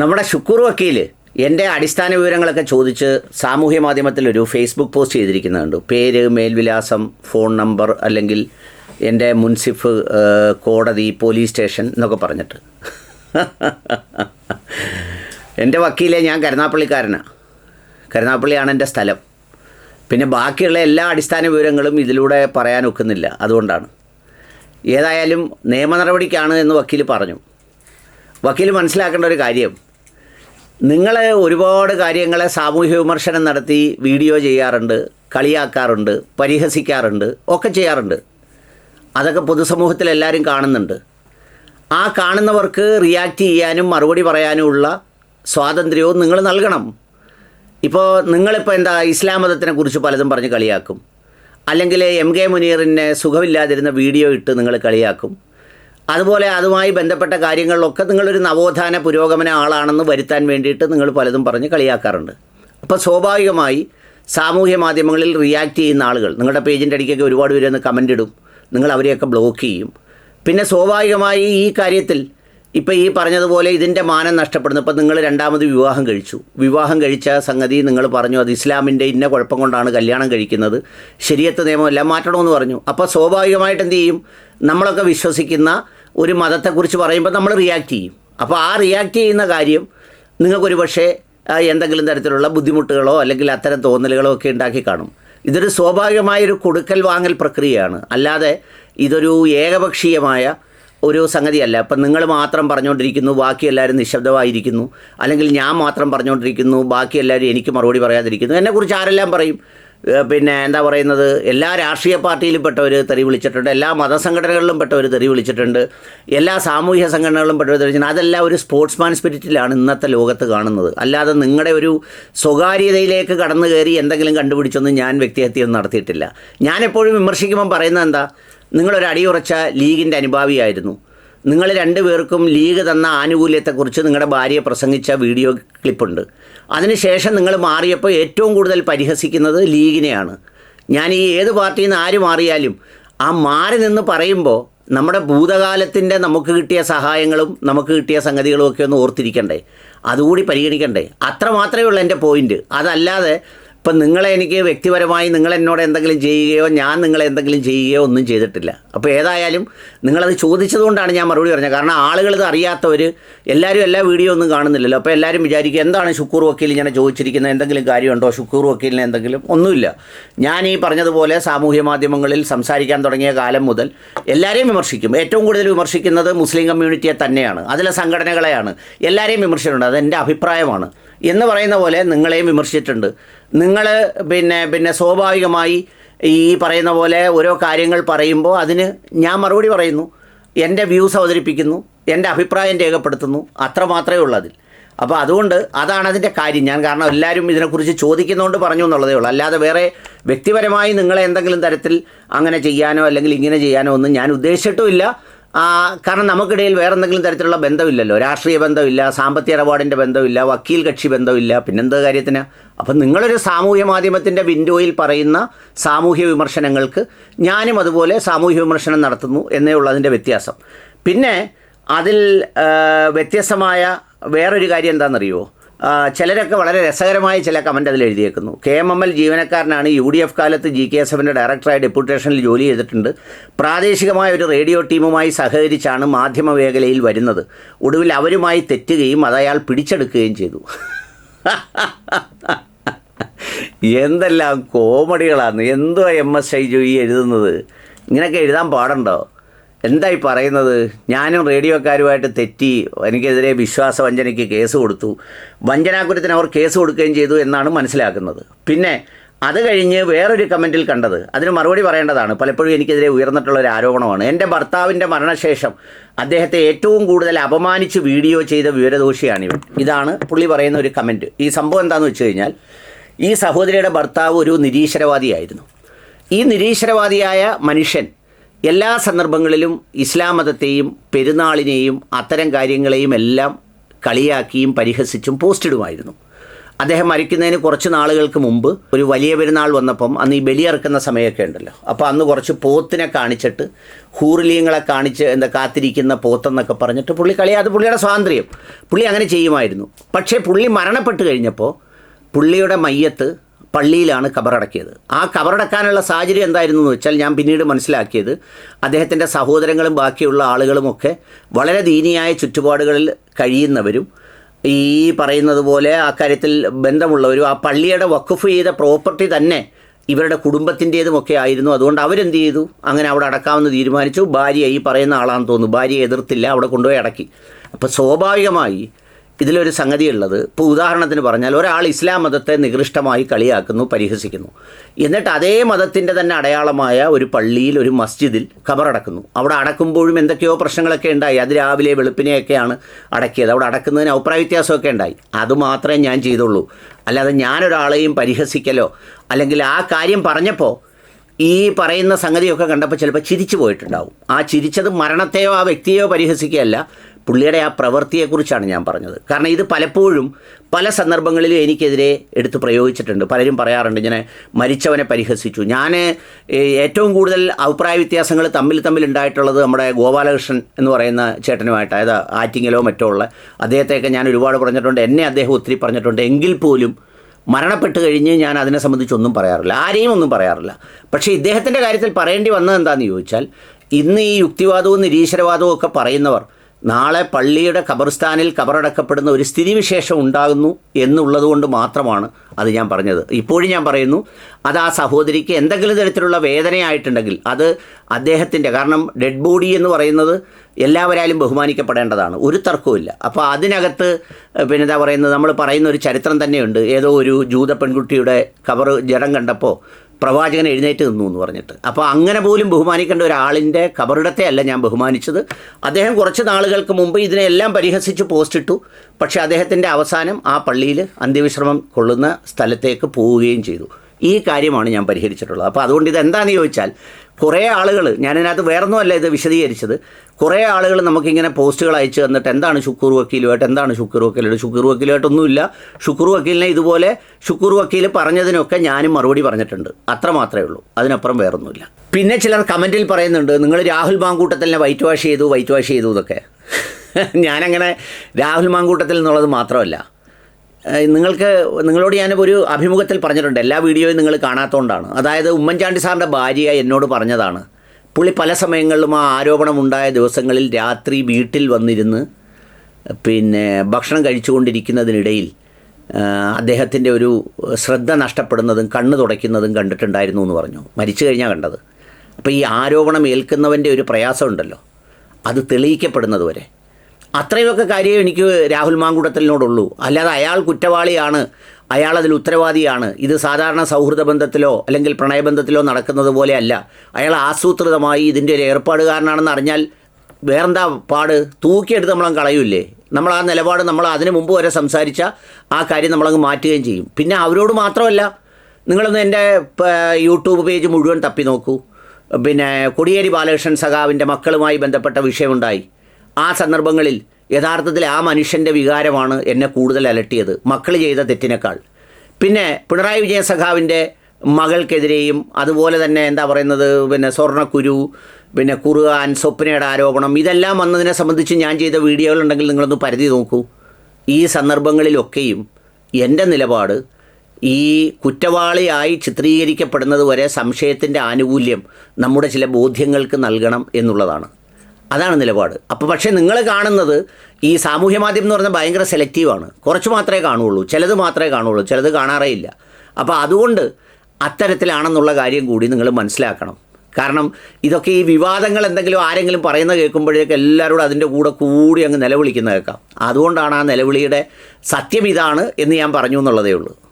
നമ്മുടെ ശുക്കൂർ വക്കീൽ എന്റെ അടിസ്ഥാന വിവരങ്ങളൊക്കെ ചോദിച്ച് സാമൂഹ്യ മാധ്യമത്തിൽ ഒരു ഫേസ്ബുക്ക് പോസ്റ്റ് ചെയ്തിരിക്കുന്നുണ്ട്. പേര് മേൽവിലാസം ഫോൺ നമ്പർ അല്ലെങ്കിൽ എന്റെ മുൻസിഫ് കോടതി പോലീസ് സ്റ്റേഷൻ എന്നൊക്കെ പറഞ്ഞിട്ട്. എന്റെ വക്കീലെ ഞാൻ കരുനാപ്പള്ളിക്കാരനാണ് കരുനാപ്പള്ളിയാണ് എന്റെ സ്ഥലം. പിന്നെ ബാക്കിയുള്ള എല്ലാ അടിസ്ഥാന വിവരങ്ങളും ഇതിലൂടെ പറയാൻ ഒക്കുന്നില്ല. അതുകൊണ്ടാണ്. ഏതായാലും നിയമ നടപടിക്കാണ് എന്ന് വക്കീൽ പറഞ്ഞു. വക്കീൽ മനസ്സിലാക്കേണ്ട ഒരു കാര്യം. നിങ്ങൾ ഒരുപാട് കാര്യങ്ങളെ സാമൂഹ്യ വിമർശനം നടത്തി വീഡിയോ ചെയ്യാറുണ്ട് കളിയാക്കാറുണ്ട് പരിഹസിക്കാറുണ്ട് ഒക്കെ ചെയ്യാറുണ്ട്. അതൊക്കെ പൊതുസമൂഹത്തിൽ എല്ലാവരും കാണുന്നുണ്ട്. ആ കാണുന്നവർക്ക് റിയാക്റ്റ് ചെയ്യാനും മറുപടി പറയാനുമുള്ള സ്വാതന്ത്ര്യവും നിങ്ങൾ നൽകണം. ഇപ്പോൾ നിങ്ങളിപ്പോൾ എന്താ ഇസ്ലാം മതത്തിനെ കുറിച്ച് പലതും പറഞ്ഞ് കളിയാക്കും. അല്ലെങ്കിൽ എം കെ മുനീറിനെ സുഖമില്ലാതിരുന്ന വീഡിയോ ഇട്ട് നിങ്ങൾ കളിയാക്കും. അതുപോലെ അതുമായി ബന്ധപ്പെട്ട കാര്യങ്ങളിലൊക്കെ നിങ്ങളൊരു നവോത്ഥാന പുരോഗമന ആളാണെന്ന് വരുത്താൻ വേണ്ടിയിട്ട് നിങ്ങൾ പലതും പറഞ്ഞ് കളിയാക്കാറുണ്ട്. അപ്പോൾ സ്വാഭാവികമായി സാമൂഹ്യ മാധ്യമങ്ങളിൽ റിയാക്ട് ചെയ്യുന്ന ആളുകൾ നിങ്ങളുടെ പേജിന്റെ അടിക്കൊക്കെ ഒരുപാട് പേര് കമന്റ് ഇടും നിങ്ങൾ അവരെയൊക്കെ ബ്ലോക്ക് ചെയ്യും. പിന്നെ സ്വാഭാവികമായി ഈ കാര്യത്തിൽ ഇപ്പോൾ ഈ പറഞ്ഞതുപോലെ ഇതിന്റെ മാനം നഷ്ടപ്പെടുന്നു. ഇപ്പം നിങ്ങൾ രണ്ടാമത് വിവാഹം കഴിച്ചു. വിവാഹം കഴിച്ച സംഗതി നിങ്ങൾ പറഞ്ഞു അത് ഇസ്ലാമിന്റെ ഇന്ന കുഴപ്പം കൊണ്ടാണ് കല്യാണം കഴിക്കുന്നത്. ശരിയത്ത് നിയമമെല്ലാം മാറ്റണമെന്ന് പറഞ്ഞു. അപ്പോൾ സ്വാഭാവികമായിട്ട് എന്ത് ചെയ്യും? നമ്മളൊക്കെ വിശ്വസിക്കുന്ന ഒരു മതത്തെക്കുറിച്ച് പറയുമ്പോൾ നമ്മൾ റിയാക്ട് ചെയ്യും. അപ്പോൾ ആ റിയാക്ട് ചെയ്യുന്ന കാര്യം നിങ്ങൾക്കൊരു പക്ഷേ എന്തെങ്കിലും തരത്തിലുള്ള ബുദ്ധിമുട്ടുകളോ അല്ലെങ്കിൽ അത്തരം തോന്നലുകളോ ഒക്കെ ഉണ്ടാക്കി കാണും. ഇതൊരു സ്വാഭാവികമായൊരു കൊടുക്കൽ വാങ്ങൽ പ്രക്രിയയാണ്. അല്ലാതെ ഇതൊരു ഏകപക്ഷീയമായ ഒരു സംഗതിയല്ല. അപ്പം നിങ്ങൾ മാത്രം പറഞ്ഞുകൊണ്ടിരിക്കുന്നു ബാക്കി എല്ലാവരും നിശബ്ദമായിരിക്കുന്നു. അല്ലെങ്കിൽ ഞാൻ മാത്രം പറഞ്ഞുകൊണ്ടിരിക്കുന്നു ബാക്കി എല്ലാവരും എനിക്ക് മറുപടി പറയാതിരിക്കുന്നു. എന്നെക്കുറിച്ച് ആരെല്ലാം പറയും? പിന്നെ എന്താ പറയുന്നത്? എല്ലാ രാഷ്ട്രീയ പാർട്ടിയിലും പെട്ടവർ തെറി വിളിച്ചിട്ടുണ്ട്. എല്ലാ മതസംഘടനകളിലും പെട്ടവർ തെറി വിളിച്ചിട്ടുണ്ട്. എല്ലാ സാമൂഹ്യ സംഘടനകളിലും പെട്ടവർ തെറി അതെല്ലാം ഒരു സ്പോർട്സ്മാൻ സ്പിരിറ്റിലാണ് ഇന്നത്തെ ലോകത്ത് കാണുന്നത്. അല്ലാതെ നിങ്ങളുടെ ഒരു സ്വകാര്യതയിലേക്ക് കടന്നു കയറി എന്തെങ്കിലും കണ്ടുപിടിച്ചൊന്നും ഞാൻ വ്യക്തിഹത്യൊന്നും നടത്തിയിട്ടില്ല. ഞാൻ എപ്പോഴും വിമർശിക്കുമ്പം പറയുന്നത് എന്താ? നിങ്ങളൊരു അടിയുറച്ച ലീഗിന്റെ അനുഭാവിയായിരുന്നു. നിങ്ങൾ രണ്ടുപേർക്കും ലീഗ് തന്ന ആനുകൂല്യത്തെക്കുറിച്ച് നിങ്ങളുടെ ഭാര്യയെ പ്രസംഗിച്ച വീഡിയോ ക്ലിപ്പുണ്ട്. അതിനുശേഷം നിങ്ങൾ മാറിയപ്പോൾ ഏറ്റവും കൂടുതൽ പരിഹസിക്കുന്നത് ലീഗിനെയാണ്. ഞാൻ ഈ ഏത് പാർട്ടിയിൽ നിന്ന് ആര് മാറിയാലും ആ മാറി നിന്ന് പറയുമ്പോൾ നമ്മുടെ ഭൂതകാലത്തിന്റെ നമുക്ക് കിട്ടിയ സഹായങ്ങളും നമുക്ക് കിട്ടിയ സംഗതികളും ഒക്കെ ഒന്ന് ഓർത്തിരിക്കണ്ടേ. അതുകൂടി പരിഗണിക്കണ്ടേ. അത്ര മാത്രമേ ഉള്ളൂ എന്റെ പോയിന്റ്. അതല്ലാതെ ഇപ്പം നിങ്ങളെ എനിക്ക് വ്യക്തിപരമായി നിങ്ങൾ എന്നോട് എന്തെങ്കിലും ചെയ്യുകയോ ഞാൻ നിങ്ങളെ എന്തെങ്കിലും ചെയ്യുകയോ ഒന്നും ചെയ്തിട്ടില്ല. അപ്പോൾ ഏതായാലും നിങ്ങളത് ചോദിച്ചതുകൊണ്ടാണ് ഞാൻ മറുപടി പറഞ്ഞത്. കാരണം ആളുകൾ ഇത് അറിയാത്തവർ എല്ലാവരും എല്ലാ വീഡിയോ ഒന്നും കാണുന്നില്ലല്ലോ. അപ്പോൾ എല്ലാവരും വിചാരിക്കും എന്താണ് ഷുക്കൂർ വക്കീൽ ഇങ്ങനെ ചോദിച്ചിരിക്കുന്നത്? എന്തെങ്കിലും കാര്യമുണ്ടോ? ഷുക്കൂർ വക്കീലിന് എന്തെങ്കിലും? ഒന്നുമില്ല. ഞാൻ ഈ പറഞ്ഞതുപോലെ സാമൂഹ്യ മാധ്യമങ്ങളിൽ സംസാരിക്കാൻ തുടങ്ങിയ കാലം മുതൽ എല്ലാവരെയും വിമർശിക്കും. ഏറ്റവും കൂടുതൽ വിമർശിക്കുന്നത് മുസ്ലിം കമ്മ്യൂണിറ്റിയെ തന്നെയാണ്. അതിലെ സംഘടനകളെയാണ്. എല്ലാവരെയും വിമർശിച്ചിട്ടുണ്ട്. അതെന്റെ അഭിപ്രായമാണ്. എന്ന് പറയുന്ന പോലെ നിങ്ങളെയും വിമർശിച്ചിട്ടുണ്ട്. നിങ്ങൾ പിന്നെ പിന്നെ സ്വാഭാവികമായി ഈ പറയുന്ന പോലെ ഓരോ കാര്യങ്ങൾ പറയുമ്പോൾ അതിന് ഞാൻ മറുപടി പറയുന്നു. എന്റെ വ്യൂസ് അവതരിപ്പിക്കുന്നു. എന്റെ അഭിപ്രായം രേഖപ്പെടുത്തുന്നു. അത്ര മാത്രമേ ഉള്ളൂ അതിൽ. അപ്പോൾ അതുകൊണ്ട് അതാണ് അതിന്റെ കാര്യം. ഞാൻ കാരണം എല്ലാവരും ഇതിനെക്കുറിച്ച് ചോദിക്കുന്നതുകൊണ്ട് പറഞ്ഞു എന്നുള്ളതേ ഉള്ളൂ. അല്ലാതെ വേറെ വ്യക്തിപരമായി നിങ്ങളെ എന്തെങ്കിലും തരത്തിൽ അങ്ങനെ ചെയ്യാനോ അല്ലെങ്കിൽ ഇങ്ങനെ ചെയ്യാനോ ഒന്നും ഞാൻ ഉദ്ദേശിച്ചിട്ടുമില്ല. കാരണം നമുക്കിടയിൽ വേറെ എന്തെങ്കിലും തരത്തിലുള്ള ബന്ധമില്ലല്ലോ. രാഷ്ട്രീയ ബന്ധമില്ല സാമ്പത്തിക ഇടപാടിന്റെ ബന്ധമില്ല വക്കീൽ കക്ഷി ബന്ധമില്ല. പിന്നെന്ത് കാര്യത്തിന്? അപ്പം നിങ്ങളൊരു സാമൂഹ്യ മാധ്യമത്തിന്റെ വിൻഡോയിൽ പറയുന്ന സാമൂഹ്യ വിമർശനങ്ങൾക്ക് ഞാനും അതുപോലെ സാമൂഹ്യ വിമർശനം നടത്തുന്നു എന്നേ ഉള്ളൂ അതിന്റെ വ്യത്യാസം. പിന്നെ അതിൽ വ്യത്യസ്തമായ വേറൊരു കാര്യം എന്താണെന്നറിയുമോ ചിലരൊക്കെ വളരെ രസകരമായ ചില കമന്റ് അതിൽ എഴുതിയേക്കുന്നു. കെ എം എം എൽ ജീവനക്കാരനാണ് യു ഡി എഫ് കാലത്ത് ജി കെ എസ് എഫിന്റെ ഡയറക്ടറായി ഡെപ്യൂട്ടേഷനിൽ ജോലി ചെയ്തിട്ടുണ്ട്. പ്രാദേശികമായ ഒരു റേഡിയോ ടീമുമായി സഹകരിച്ചാണ് മാധ്യമ മേഖലയിൽ വരുന്നത്. ഒടുവിൽ അവരുമായി തെറ്റുകയും അത് അയാൾ പിടിച്ചെടുക്കുകയും ചെയ്തു. എന്തെല്ലാം കോമഡികളാണ് എന്തോ എം എസ് ഷൈജു ഈ എഴുതുന്നത്? ഇങ്ങനെയൊക്കെ എഴുതാൻ പാടുണ്ടോ? എന്തായി പറയുന്നത്? ഞാനും റേഡിയോക്കാരുമായിട്ട് തെറ്റി എനിക്കെതിരെ വിശ്വാസവഞ്ചനയ്ക്ക് കേസ് കൊടുത്തു. വഞ്ചനാകുരത്തിന് അവർ കേസ് കൊടുക്കുകയും ചെയ്തു എന്നാണ് മനസ്സിലാക്കുന്നത്. പിന്നെ അത് കഴിഞ്ഞ് വേറൊരു കമന്റിൽ കണ്ടത്. അതിന് മറുപടി പറയേണ്ടതാണ്. പലപ്പോഴും എനിക്കെതിരെ ഉയർന്നിട്ടുള്ള ഒരു ആരോപണമാണ്. എന്റെ ഭർത്താവിന്റെ മരണശേഷം അദ്ദേഹത്തെ ഏറ്റവും കൂടുതൽ അപമാനിച്ച് വീഡിയോ ചെയ്ത വിവരദോഷിയാണിവൻ ഇതാണ് പുള്ളി പറയുന്ന ഒരു കമന്റ് ഈ സംഭവം എന്താണെന്ന് വെച്ച് കഴിഞ്ഞാൽ ഈ സഹോദരിയുടെ ഭർത്താവ് ഒരു നിരീശ്വരവാദിയായിരുന്നു. ഈ നിരീശ്വരവാദിയായ മനുഷ്യൻ എല്ലാ സന്ദർഭങ്ങളിലും ഇസ്ലാം മതത്തെയും പെരുന്നാളിനെയും അത്തരം കാര്യങ്ങളെയും എല്ലാം കളിയാക്കിയും പരിഹസിച്ചും പോസ്റ്റിടുമായിരുന്നു. അദ്ദേഹം മരിക്കുന്നതിന് കുറച്ച് നാളുകൾക്ക് മുമ്പ് ഒരു വലിയ പെരുന്നാൾ വന്നപ്പം അന്ന് ഈ ബലിയിറക്കുന്ന സമയമൊക്കെ ഉണ്ടല്ലോ. അപ്പോൾ അന്ന് കുറച്ച് പോത്തിനെ കാണിച്ചിട്ട് ഹൂറിലീങ്ങളെ കാണിച്ച് എന്താ കാത്തിരിക്കുന്ന പോത്തെന്നൊക്കെ പറഞ്ഞിട്ട് പുള്ളി കളി അത് പുള്ളിയുടെ സ്വാതന്ത്ര്യം. പുള്ളി അങ്ങനെ ചെയ്യുമായിരുന്നു. പക്ഷേ പുള്ളി മരണപ്പെട്ട് കഴിഞ്ഞപ്പോൾ പുള്ളിയുടെ മയ്യത്ത് പള്ളിയിലാണ് കബറടക്കിയത്. ആ കബറടക്കാനുള്ള സാഹചര്യം എന്തായിരുന്നു എന്ന് വെച്ചാൽ ഞാൻ പിന്നീട് മനസ്സിലാക്കിയത് അദ്ദേഹത്തിന്റെ സഹോദരങ്ങളും ബാക്കിയുള്ള ആളുകളുമൊക്കെ വളരെ ദീനിയായ ചുറ്റുപാടുകളിൽ കഴിയുന്നവരും ഈ പറയുന്നത് പോലെ ആ കാര്യത്തിൽ ബന്ധമുള്ളവരും ആ പള്ളിയുടെ വഖഫ് ചെയ്ത പ്രോപ്പർട്ടി തന്നെ ഇവരുടെ കുടുംബത്തിന്റേതുമൊക്കെ ആയിരുന്നു. അതുകൊണ്ട് അവരെന്ത് ചെയ്തു? അങ്ങനെ അവിടെ അടക്കാമെന്ന് തീരുമാനിച്ചു. ഭാര്യ ഈ പറയുന്ന ആളാണെന്ന് തോന്നുന്നു. ഭാര്യ എതിർത്തില്ല. അവിടെ കൊണ്ടുപോയി അടക്കി. അപ്പോൾ സ്വാഭാവികമായി ഇതിലൊരു സംഗതിയുള്ളത്. ഇപ്പോൾ ഉദാഹരണത്തിന് പറഞ്ഞാൽ ഒരാൾ ഇസ്ലാം മതത്തെ നികൃഷ്ടമായി കളിയാക്കുന്നു പരിഹസിക്കുന്നു. എന്നിട്ട് അതേ മതത്തിന്റെ തന്നെ അടയാളമായ ഒരു പള്ളിയിൽ ഒരു മസ്ജിദിൽ ഖബറടക്കുന്നു. അവിടെ അടക്കുമ്പോഴും എന്തൊക്കെയോ പ്രശ്നങ്ങളൊക്കെ ഉണ്ടായി. അത് രാവിലെ വെളുപ്പിനെയൊക്കെയാണ് അടക്കിയത്. അവിടെ അടക്കുന്നതിന് അഭിപ്രായ വ്യത്യാസമൊക്കെ ഉണ്ടായി. അതുമാത്രമേ ഞാൻ ചെയ്തുള്ളൂ. അല്ലാതെ ഞാനൊരാളെയും പരിഹസിക്കലോ അല്ലെങ്കിൽ ആ കാര്യം പറഞ്ഞപ്പോൾ ഈ പറയുന്ന സംഗതിയൊക്കെ കണ്ടപ്പോൾ ചിലപ്പോൾ ചിരിച്ചു പോയിട്ടുണ്ടാവും. ആ ചിരിച്ചത് മരണത്തെയോ ആ വ്യക്തിയെയോ പരിഹസിക്കുകയല്ല. പുള്ളിയുടെ ആ പ്രവൃത്തിയെക്കുറിച്ചാണ് ഞാൻ പറഞ്ഞത്. കാരണം ഇത് പലപ്പോഴും പല സന്ദർഭങ്ങളിലും എനിക്കെതിരെ എടുത്ത് പ്രയോഗിച്ചിട്ടുണ്ട്. പലരും പറയാറുണ്ട് ഇങ്ങനെ മരിച്ചവനെ പരിഹസിച്ചു. ഞാൻ ഏറ്റവും കൂടുതൽ അഭിപ്രായ വ്യത്യാസങ്ങൾ തമ്മിൽ തമ്മിൽ ഉണ്ടായിട്ടുള്ളത് നമ്മുടെ ഗോപാലകൃഷ്ണൻ എന്ന് പറയുന്ന ചേട്ടനുമായിട്ട് അതായത് ആറ്റിങ്ങലോ മറ്റോ ഉള്ള അദ്ദേഹത്തെയൊക്കെ ഞാൻ ഒരുപാട് പറഞ്ഞിട്ടുണ്ട്. എന്നെ അദ്ദേഹം ഒത്തിരി പറഞ്ഞിട്ടുണ്ട്. എങ്കിൽ പോലും മരണപ്പെട്ട് കഴിഞ്ഞ് ഞാൻ അതിനെ സംബന്ധിച്ചൊന്നും പറയാറില്ല. ആരെയും ഒന്നും പറയാറില്ല. പക്ഷേ ഇദ്ദേഹത്തിന്റെ കാര്യത്തിൽ പറയേണ്ടി വന്നത് എന്താണെന്ന് ചോദിച്ചാൽ ഇന്ന് ഈ യുക്തിവാദവും നിരീശ്വരവാദവും ഒക്കെ പറയുന്നവർ നാളെ പള്ളിയുടെ ഖബർസ്ഥാനിൽ കബറടക്കപ്പെടുന്ന ഒരു സ്ഥിതിവിശേഷം ഉണ്ടാകുന്നു എന്നുള്ളത് കൊണ്ട് മാത്രമാണ് അത് ഞാൻ പറഞ്ഞത്. ഇപ്പോഴും ഞാൻ പറയുന്നു അത് ആ സഹോദരിക്ക് എന്തെങ്കിലും തരത്തിലുള്ള വേദനയായിട്ടുണ്ടെങ്കിൽ അത് അദ്ദേഹത്തിന്റെ കാരണം ഡെഡ് ബോഡി എന്ന് പറയുന്നത് എല്ലാവരാലും ബഹുമാനിക്കപ്പെടേണ്ടതാണ് ഒരു തർക്കവുമില്ല അപ്പോൾ അതിനകത്ത് പിന്നെ എന്താ പറയുന്നത് നമ്മൾ പറയുന്ന ഒരു ചരിത്രം തന്നെയുണ്ട്. ഏതോ ഒരു ജൂത പെൺകുട്ടിയുടെ കബർ ജഡം കണ്ടപ്പോൾ പ്രവാചകൻ എഴുന്നേറ്റ് നിന്നു എന്ന് പറഞ്ഞിട്ട്. അപ്പോൾ അങ്ങനെ പോലും ബഹുമാനിക്കേണ്ട ഒരാളിന്റെ കബറിടത്തെ അല്ല ഞാൻ ബഹുമാനിച്ചത്. അദ്ദേഹം കുറച്ച് നാളുകൾക്ക് മുമ്പ് ഇതിനെല്ലാം പരിഹസിച്ച് പോസ്റ്റ് ഇട്ടു. പക്ഷേ അദ്ദേഹത്തിന്റെ അവസാനം ആ പള്ളിയിൽ അന്ത്യവിശ്രമം കൊള്ളുന്ന സ്ഥലത്തേക്ക് പോവുകയും ചെയ്തു. ഈ കാര്യമാണ് ഞാൻ പരിഹരിച്ചിട്ടുള്ളത്. അപ്പോൾ അതുകൊണ്ട് ഇത് എന്താണെന്ന് ചോദിച്ചാൽ കുറേ ആളുകൾ ഞാനതിനകത്ത് വേറൊന്നുമല്ല ഇത് വിശദീകരിച്ചത്. കുറേ ആളുകൾ നമുക്കിങ്ങനെ പോസ്റ്റുകൾ അയച്ചു തന്നിട്ട് എന്താണ് ഷുക്കൂർ വക്കീലുമായിട്ട് എന്താണ് ഷുക്കൂർ വക്കീലുമായിട്ട്? ഷുക്കൂർ വക്കീലുമായിട്ടൊന്നുമില്ല. ഷുക്കൂർ വക്കീലിനെ ഇതുപോലെ ഷുക്കൂർ വക്കീൽ പറഞ്ഞതിനൊക്കെ ഞാനും മറുപടി പറഞ്ഞിട്ടുണ്ട്. അത്ര മാത്രമേ ഉള്ളൂ. അതിനപ്പുറം വേറൊന്നുമില്ല. പിന്നെ ചിലർ കമന്റിൽ പറയുന്നുണ്ട് നിങ്ങൾ രാഹുൽ മാങ്കൂട്ടത്തിനെ വൈറ്റ് വാഷ് ചെയ്തു വൈറ്റ് വാഷ് ചെയ്തു എന്നൊക്കെ. ഞാനങ്ങനെ രാഹുൽ മാങ്കൂട്ടത്തിൽ എന്നുള്ളത് മാത്രമല്ല. നിങ്ങൾക്ക് നിങ്ങളോട് ഞാൻ ഒരു അഭിമുഖത്തിൽ പറഞ്ഞിട്ടുണ്ട്. എല്ലാ വീഡിയോയും നിങ്ങൾ കാണാത്തതുകൊണ്ടാണ് അതായത് ഉമ്മൻചാണ്ടി സാറിന്റെ ഭാര്യ എന്നോട് പറഞ്ഞതാണ്. പുള്ളി പല സമയങ്ങളിലും ആ ആരോപണം ഉണ്ടായ ദിവസങ്ങളിൽ രാത്രി വീട്ടിൽ വന്നിരുന്ന് പിന്നെ ഭക്ഷണം കഴിച്ചുകൊണ്ടിരിക്കുന്നതിനിടയിൽ അദ്ദേഹത്തിന്റെ ഒരു ശ്രദ്ധ നഷ്ടപ്പെടുന്നതും കണ്ണ് തുടയ്ക്കുന്നതും കണ്ടിട്ടുണ്ടായിരുന്നു എന്ന് പറഞ്ഞു. മരിച്ചു കഴിഞ്ഞാൽ കണ്ടത്. അപ്പോൾ ഈ ആരോപണം ഏൽക്കുന്നവന്റെ ഒരു പ്രയാസമുണ്ടല്ലോ. അത് തെളിയിക്കപ്പെടുന്നത് വരെ. അത്രയൊക്കെ കാര്യം എനിക്ക് രാഹുൽ മാങ്കുടത്തിനോടുള്ളൂ അല്ലാതെ അയാൾ കുറ്റവാളിയാണ്. അയാൾ അതിൽ ഉത്തരവാദിയാണ്. ഇത് സാധാരണ സൗഹൃദ ബന്ധത്തിലോ അല്ലെങ്കിൽ പ്രണയബന്ധത്തിലോ നടക്കുന്നത് പോലെയല്ല അയാൾ ആസൂത്രിതമായി ഇതിന്റെ ഒരു ഏർപ്പാടുകാരനാണെന്ന് അറിഞ്ഞാൽ വേറെന്താ പാട്? തൂക്കിയെടുത്ത് നമ്മളങ്ങ് കളയൂലേ നമ്മൾ ആ നിലപാട് നമ്മൾ അതിനു മുമ്പ് വരെ സംസാരിച്ച ആ കാര്യം നമ്മളങ്ങ് മാറ്റുകയും ചെയ്യും. പിന്നെ അവരോട് മാത്രമല്ല നിങ്ങളൊന്ന് എന്റെ യൂട്യൂബ് പേജ് മുഴുവൻ തപ്പി നോക്കൂ. പിന്നെ കൊടിയേരി ബാലകൃഷ്ണൻ സഖാവിന്റെ മക്കളുമായി ബന്ധപ്പെട്ട വിഷയമുണ്ടായി. ആ സന്ദർഭങ്ങളിൽ യഥാർത്ഥത്തിൽ ആ മനുഷ്യന്റെ വികാരമാണ് എന്നെ കൂടുതൽ അലട്ടിയത് മക്കൾ ചെയ്ത തെറ്റിനേക്കാൾ. പിന്നെ പിണറായി വിജയൻ സഖാവിന്റെ മകൾക്കെതിരെയും അതുപോലെ തന്നെ എന്താ പറയുന്നത് പിന്നെ സ്വർണക്കുരു പിന്നെ കുറുകാൻ സ്വപ്നയുടെ ആരോപണം ഇതെല്ലാം വന്നതിനെ സംബന്ധിച്ച് ഞാൻ ചെയ്ത വീഡിയോകളുണ്ടെങ്കിൽ നിങ്ങളൊന്ന് പരിധി നോക്കൂ. ഈ സന്ദർഭങ്ങളിലൊക്കെയും എന്റെ നിലപാട് ഈ കുറ്റവാളിയായി ചിത്രീകരിക്കപ്പെടുന്നത് വരെ സംശയത്തിന്റെ ആനുകൂല്യം നമ്മുടെ ചില ബോധ്യങ്ങൾക്ക് നൽകണം എന്നുള്ളതാണ്. അതാണ് നിലപാട്. അപ്പോൾ പക്ഷേ നിങ്ങൾ കാണുന്നത് ഈ സാമൂഹ്യ മാധ്യമം എന്ന് പറഞ്ഞാൽ ഭയങ്കര സെലക്റ്റീവാണ് കുറച്ച് മാത്രമേ കാണുകയുള്ളൂ ചിലത് മാത്രമേ കാണുകയുള്ളൂ ചിലത് കാണാറേ ഇല്ല. അപ്പോൾ അതുകൊണ്ട് അത്തരത്തിലാണെന്നുള്ള കാര്യം കൂടി നിങ്ങൾ മനസ്സിലാക്കണം. കാരണം ഇതൊക്കെ ഈ വിവാദങ്ങൾ എന്തെങ്കിലും ആരെങ്കിലും പറയുന്നത് കേൾക്കുമ്പോഴേക്കും എല്ലാവരോടും അതിന്റെ കൂടെ കൂടി അങ്ങ് നിലവിളിക്കുന്ന കേൾക്കാം. അതുകൊണ്ടാണ് ആ നിലവിളിയുടെ സത്യം ഇതാണ് എന്ന് ഞാൻ പറഞ്ഞു എന്നുള്ളതേ ഉള്ളൂ.